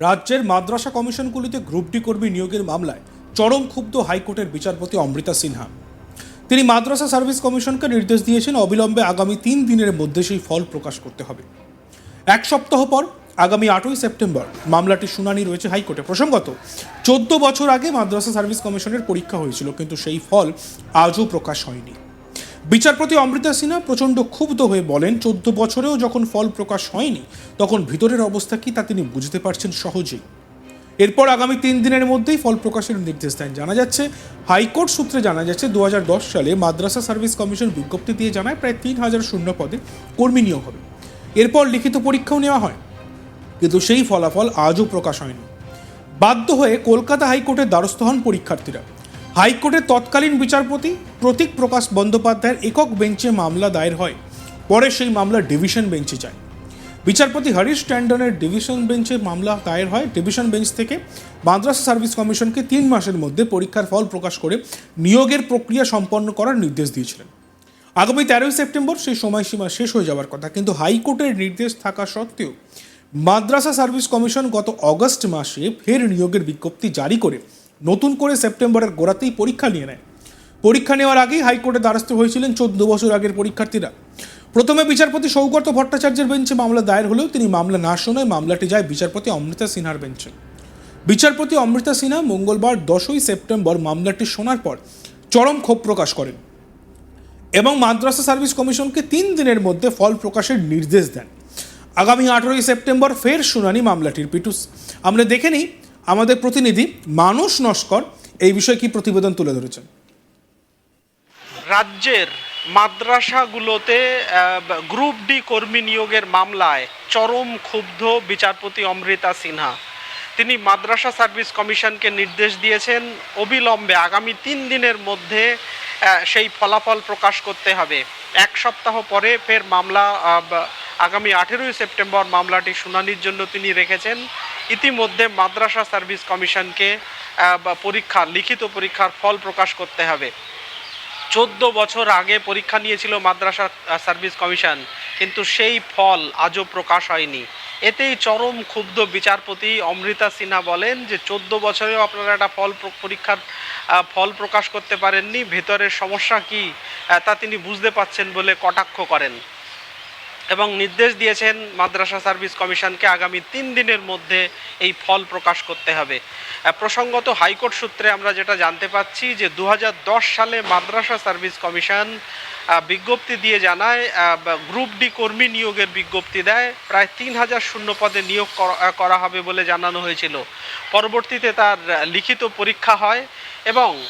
রাজ্যের মাদ্রাসা কমিশনগুলিতে group D কর্মী নিয়োগের মামলায় চরম ক্ষুব্ধ হাইকোর্টের বিচারপতি অমৃতা সিনহা। তিনি মাদ্রাসা সার্ভিস কমিশনকে নির্দেশ দিয়েছেন অবিলম্বে আগামী তিন দিনের মধ্যে সেই ফল প্রকাশ করতে হবে। এক সপ্তাহ পর, আগামী আটই সেপ্টেম্বর, মামলাটির শুনানি রয়েছে হাইকোর্টে। প্রসঙ্গত, চোদ্দ বছর আগে মাদ্রাসা সার্ভিস কমিশনের পরীক্ষা হয়েছিল, কিন্তু সেই ফল আজও প্রকাশ হয়নি। বিচারপতি অমৃতা সিনহা প্রচণ্ড ক্ষুব্ধ হয়ে বলেন, চোদ্দ বছরেও যখন ফল প্রকাশ হয়নি, তখন ভিতরের অবস্থা কি তা তিনি বুঝতে পারছেন সহজেই। এরপর আগামী তিন দিনের মধ্যেই ফল প্রকাশের নির্দেশ দেন। জানা যাচ্ছে, হাইকোর্ট সূত্রে জানা যাচ্ছে দু হাজার দশ সালে মাদ্রাসা সার্ভিস কমিশন বিজ্ঞপ্তি দিয়ে জানায়, প্রায় তিন হাজার শূন্য পদে কর্মী নিয়োগ হবে। এরপর লিখিত পরীক্ষাও নেওয়া হয়। কিন্তু সেই ফলাফল আজও প্রকাশ হয়নি। বাধ্য হয়ে কলকাতা হাইকোর্টের দ্বারস্থ হন পরীক্ষার্থীরা। হাইকোর্টের তৎকালীন বিচারপতি প্রতীক প্রকাশ বন্দ্যোপাধ্যায়ের একক বেঞ্চে মামলা দায়ের হয়। পরে সেই মামলা ডিভিশন বেঞ্চে যায়। বিচারপতি হরিশ ট্যান্ডনের ডিভিশন বেঞ্চে মামলা দায়ের হয়। ডিভিশন বেঞ্চ থেকে মাদ্রাসা সার্ভিস কমিশনকে তিন মাসের মধ্যে পরীক্ষার ফল প্রকাশ করে নিয়োগের প্রক্রিয়া সম্পন্ন করার নির্দেশ দিয়েছিলেন। আগামী তেরোই সেপ্টেম্বর সেই সময়সীমা শেষ হয়ে যাওয়ার কথা। কিন্তু হাইকোর্টের নির্দেশ থাকা সত্ত্বেও মাদ্রাসা সার্ভিস কমিশন গত অগস্ট মাসে ফের নিয়োগের বিজ্ঞপ্তি জারি করে নতুন করে সেপ্টেম্বরের গোড়াতেই পরীক্ষা নিয়ে নেয়। পরীক্ষা নেওয়ার আগেই হাইকোর্টে দ্বারস্থ হয়েছিলেন চোদ্দ বছর আগের পরীক্ষার্থীরা। প্রথমে বিচারপতি সৌগত ভট্টাচার্যের বেঞ্চে মামলা দায়ের হলেও তিনি মামলা না শোনায় মামলাটি যায় বিচারপতি অমৃতা সিনহার বেঞ্চে। বিচারপতি অমৃতা সিনহা মঙ্গলবার দশই সেপ্টেম্বর মামলাটি শোনার পর চরম ক্ষোভ প্রকাশ করেন এবং মাদ্রাসা সার্ভিস কমিশনকে তিন দিনের মধ্যে ফল প্রকাশের নির্দেশ দেন। আগামী আঠেরোই সেপ্টেম্বর ফের শুনানি মামলাটির পিটুস। আমরা দেখে নিই আমাদের প্রতিনিধি মানুষ নস্কর এই বিষয়ে কি প্রতিবেদন তুলে ধরেছেন। রাজ্যের মাদ্রাসাগুলোতে গ্রুপ ডি কর্মী নিয়োগের মামলায় চরম ক্ষুব্ধ বিচারপতি অমৃতা সিনহা। তিনি মাদ্রাসা সার্ভিস কমিশনকে নির্দেশ দিয়েছেন, অবিলম্বে আগামী তিন দিনের মধ্যে সেই ফলাফল প্রকাশ করতে হবে। এক সপ্তাহ পরে ফের মামলা আগামী আঠেরোই সেপ্টেম্বর মামলাটি শুনানির জন্য তিনি রেখেছেন। ইতিমধ্যে মাদ্রাসা সার্ভিস কমিশনকে পরীক্ষা, লিখিত পরীক্ষার ফল প্রকাশ করতে হবে। চোদ্দ বছর আগে পরীক্ষা নিয়েছিল মাদ্রাসা সার্ভিস কমিশন, কিন্তু সেই ফল আজও প্রকাশ হয়নি। এতেই চরম ক্ষুব্ধ বিচারপতি অমৃতা সিনহা বলেন যে, চোদ্দ বছরেও আপনারা একটা ফল পরীক্ষার ফল প্রকাশ করতে পারেননি। ভেতরের সমস্যা কি তা তিনি বুঝতে পাচ্ছেন বলে কটাক্ষ করেন। এবং নির্দেশ দিয়েছেন মাদ্রাসা সার্ভিস কমিশনকে আগামী তিন দিনের মধ্যে এই ফল প্রকাশ করতে হবে। প্রসঙ্গত হাইকোর্ট সূত্রে আমরা যেটা জানতে পাচ্ছি যে দু হাজার দশ সালে মাদ্রাসা সার্ভিস কমিশন বিজ্ঞপ্তি দিয়ে জানায় গ্রুপ ডি কর্মী নিয়োগের বিজ্ঞপ্তি দেয়। প্রায় তিন হাজার শূন্য পদে নিয়োগ করা- হবে বলে জানানো হয়েছিল। পরবর্তীতে তার লিখিত পরীক্ষা হয় এবং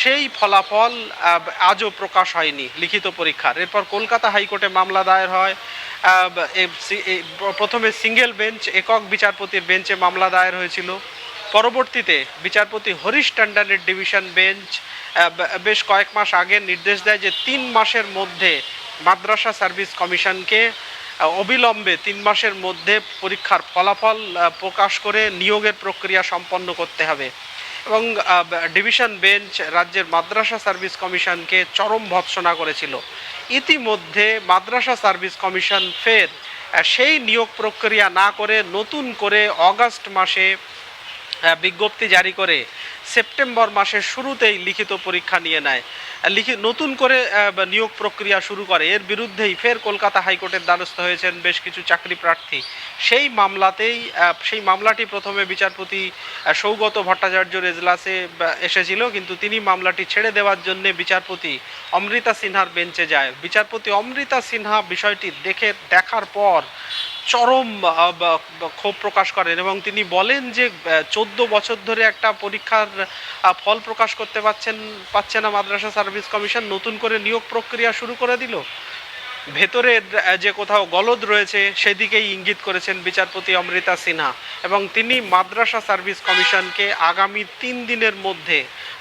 সেই ফলাফল আজও প্রকাশ হয়নি লিখিত পরীক্ষার। এরপর কলকাতা হাইকোর্টে মামলা দায়ের হয়। প্রথমে সিঙ্গেল বেঞ্চ, একক বিচারপতির বেঞ্চে মামলা দায়ের হয়েছিল। পরবর্তীতে বিচারপতি হরিশ ট্যান্ডনের ডিভিশন বেঞ্চ বেশ কয়েক মাস আগে নির্দেশ দেয় যে তিন মাসের মধ্যে মাদ্রাসা সার্ভিস কমিশনকে অবিলম্বে তিন মাসের মধ্যে পরীক্ষার ফলাফল প্রকাশ করে নিয়োগের প্রক্রিয়া সম্পন্ন করতে হবে। এবং ডিভিশন বেঞ্চ রাজ্যের মাদ্রাসা সার্ভিস কমিশনকে চরম ভৎসনা করেছিল। ইতিমধ্যে মাদ্রাসা সার্ভিস কমিশন ফের সেই নিয়োগ প্রক্রিয়া না করে নতুন করে অগাস্ট মাসে বিজ্ঞপ্তি জারি করে সেপ্টেম্বর মাসের শুরুতেই লিখিত পরীক্ষা নিয়ে নেয়। লিখি, নতুন করে নিয়োগ প্রক্রিয়া শুরু করে। এর বিরুদ্ধেই ফের কলকাতা হাইকোর্টের দ্বারস্থ হয়েছেন বেশ কিছু চাকরি প্রার্থী। সেই মামলাতেই সেই মামলাটি প্রথমে বিচারপতি সৌগত ভট্টাচার্যর এজলাসে এসেছিল, কিন্তু তিনি মামলাটি ছেড়ে দেওয়ার জন্য বিচারপতি অমৃতা সিনহার বেঞ্চে যায়। বিচারপতি অমৃতা সিনহা বিষয়টি দেখে, দেখার পর চরম ক্ষোভ প্রকাশ করেন এবং তিনি বলেন যে চোদ্দ বছর ধরে একটা পরীক্ষার ফল প্রকাশ করতে পারছেন পাচ্ছে না মাদ্রাসা সার্ভিস কমিশন, নতুন করে নিয়োগ প্রক্রিয়া শুরু করে দিল। ভেতরে যে কোথাও গলদ রয়েছে, সেদিকেই ইঙ্গিত করেছেন বিচারপতি অমৃতা সিনহা এবং তিনি মাদ্রাসা সার্ভিস কমিশনকে আগামী তিন দিনের মধ্যে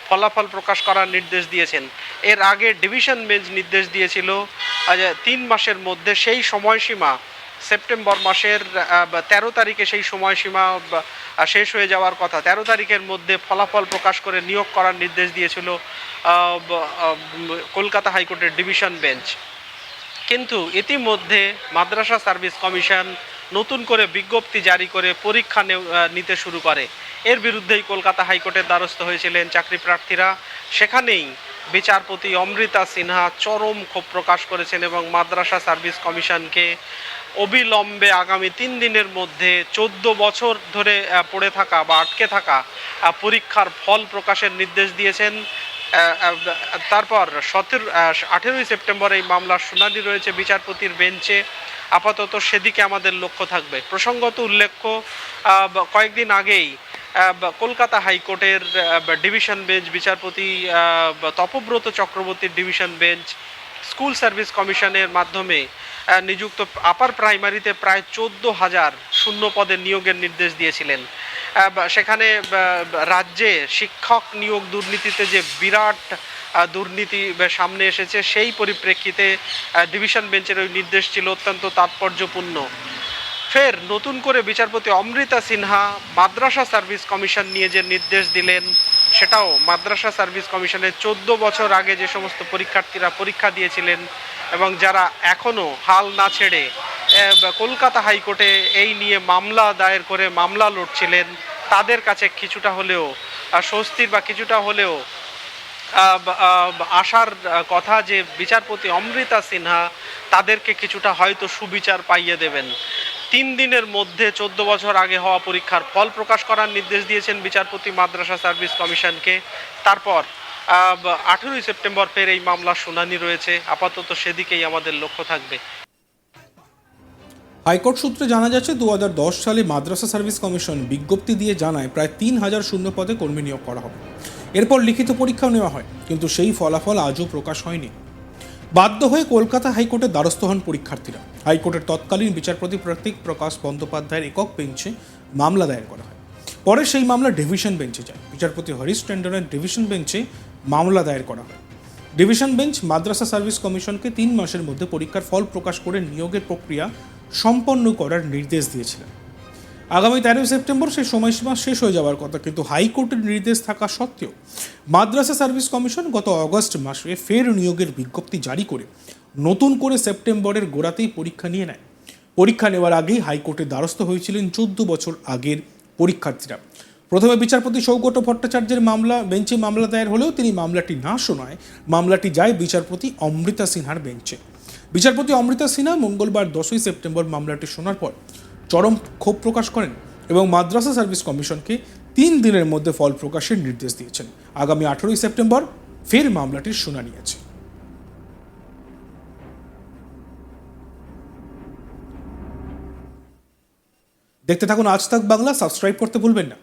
ফলাফল প্রকাশ করার নির্দেশ দিয়েছেন। এর আগে ডিভিশন বেঞ্চ নির্দেশ দিয়েছিল তিন মাসের মধ্যে সেই সময়সীমা সেপ্টেম্বর মাসের তেরো তারিখে সেই সময়সীমা শেষ হয়ে যাওয়ার কথা। তেরো তারিখের মধ্যে ফলাফল প্রকাশ করে নিয়োগ করার নির্দেশ দিয়েছিল কলকাতা হাইকোর্টের ডিভিশন বেঞ্চ। কিন্তু ইতিমধ্যে মাদ্রাসা সার্ভিস কমিশন নতুন করে বিজ্ঞপ্তি জারি করে পরীক্ষা নিতে শুরু করে। এর বিরুদ্ধেই কলকাতা হাইকোর্টের দ্বারস্থ হয়েছিলেন চাকরি প্রার্থীরা। সেখানেই বিচারপতি অমৃতা সিনহা চরম ক্ষোভ প্রকাশ করেছেন এবং মাদ্রাসা সার্ভিস কমিশনকে অবিলম্বে আগামী তিন দিনের মধ্যে চোদ্দ বছর ধরে পড়ে থাকা বা আটকে থাকা পরীক্ষার ফল প্রকাশের নির্দেশ দিয়েছেন। তারপর সতেরো আঠেরোই সেপ্টেম্বর এই মামলার শুনানি রয়েছে বিচারপতির বেঞ্চে। আপাতত সেদিকে আমাদের লক্ষ্য থাকবে। প্রসঙ্গত উল্লেখ্য কয়েকদিন আগেই কলকাতা হাইকোর্টের ডিভিশন বেঞ্চ বিচারপতি তপব্রত চক্রবর্তীর ডিভিশন বেঞ্চ স্কুল সার্ভিস কমিশনের মাধ্যমে নিযুক্ত আপার প্রাইমারিতে প্রায় চোদ্দ হাজার শূন্য পদের নিয়োগের নির্দেশ দিয়েছিলেন। সেখানে রাজ্যে শিক্ষক নিয়োগ দুর্নীতিতে যে বিরাট দুর্নীতি সামনে এসেছে, সেই পরিপ্রেক্ষিতে ডিভিশন বেঞ্চের ওই নির্দেশ ছিল অত্যন্ত তাৎপর্যপূর্ণ। ফের নতুন করে বিচারপতি অমৃতা সিনহা মাদ্রাসা সার্ভিস কমিশন নিয়ে যে নির্দেশ দিলেন সেটাও মাদ্রাসা সার্ভিস কমিশনের চোদ্দ বছর আগে যে সমস্ত পরীক্ষার্থীরা পরীক্ষা দিয়েছিলেন এবং যারা এখনও হাল না ছেড়ে কলকাতা হাইকোর্টে এই নিয়ে মামলা দায়ের করে মামলা লড়ছিলেন তাদের কাছে কিছুটা হলেও স্বস্তির বা কিছুটা হলেও আহ, কথা যে বিচারপতি অমৃতা সিনহা তাদেরকে কিছুটা হয়তো সুবিচার পাইয়ে দেবেন। তিন দিনের মধ্যে চোদ্দ বছর আগে হওয়া পরীক্ষার ফল প্রকাশ করার নির্দেশ দিয়েছেন বিচারপতি মাদ্রাসা সার্ভিস কমিশনকে। তারপর আঠেরোই সেপ্টেম্বর ফের এই মামলার শুনানি রয়েছে। আপাতত সেদিকেই আমাদের লক্ষ্য থাকবে। হাইকোর্ট সূত্রে জানা যাচ্ছে দু হাজার দশ সালে মাদ্রাসা সার্ভিস কমিশন বিজ্ঞপ্তি দিয়ে জানায় প্রায় তিন হাজার শূন্য পদে কর্মী নিয়োগ করা হবে। এরপর লিখিত পরীক্ষাও নেওয়া হয়, কিন্তু সেই ফলাফল আজও প্রকাশ হয়নি। বাধ্য হয়ে কলকাতা হাইকোর্টের দ্বারস্থ হন পরীক্ষার্থীরা। হাইকোর্টের তৎকালীন বিচারপতি প্রতীক প্রকাশ বন্দ্যোপাধ্যায়ের একক বেঞ্চে মামলা দায়ের করা হয়। পরে সেই মামলা ডিভিশন বেঞ্চে যায়। বিচারপতি হরিশ টেন্ডনের ডিভিশন বেঞ্চে মামলা দায়ের করা হয়। ডিভিশন বেঞ্চ মাদ্রাসা সার্ভিস কমিশনকে তিন মাসের মধ্যে পরীক্ষার ফল প্রকাশ করে নিয়োগের প্রক্রিয়া সম্পন্ন করার নির্দেশ দিয়েছিলেন। আগামী তেরোই সেপ্টেম্বর সেই সময়সীমা শেষ হয়ে যাওয়ার কথা, কিন্তু হাইকোর্টের নির্দেশ থাকা সত্ত্বেও মাদ্রাসা সার্ভিস কমিশন গত অগস্ট মাসে ফের নিয়োগের বিজ্ঞপ্তি জারি করে নতুন করে সেপ্টেম্বরের গোড়াতেই পরীক্ষা নিয়ে নেয়। পরীক্ষা নেওয়ার আগেই হাইকোর্টের দ্বারস্থ হয়েছিলেন চোদ্দ বছর আগের পরীক্ষার্থীরা। প্রথমে বিচারপতি সৌগত ভট্টাচার্যের মামলা, বেঞ্চে মামলা দায়ের হলেও তিনি মামলাটি না শোনায়। মামলাটি যায় বিচারপতি অমৃতা সিনহার বেঞ্চে। বিচারপতি অমৃতা সিনহা মঙ্গলবার দশই সেপ্টেম্বর মামলাটি শোনার পর চরম ক্ষোভ প্রকাশ করেন এবং মাদ্রাসা সার্ভিস কমিশনকে তিন দিনের মধ্যে ফল প্রকাশের নির্দেশ দিয়েছেন। আগামী আঠেরোই সেপ্টেম্বর ফের মামলাটির শুনানি আছে। দেখতে থাকুন আজ তাক বাংলা, সাবস্ক্রাইব করতে ভুলবেন না।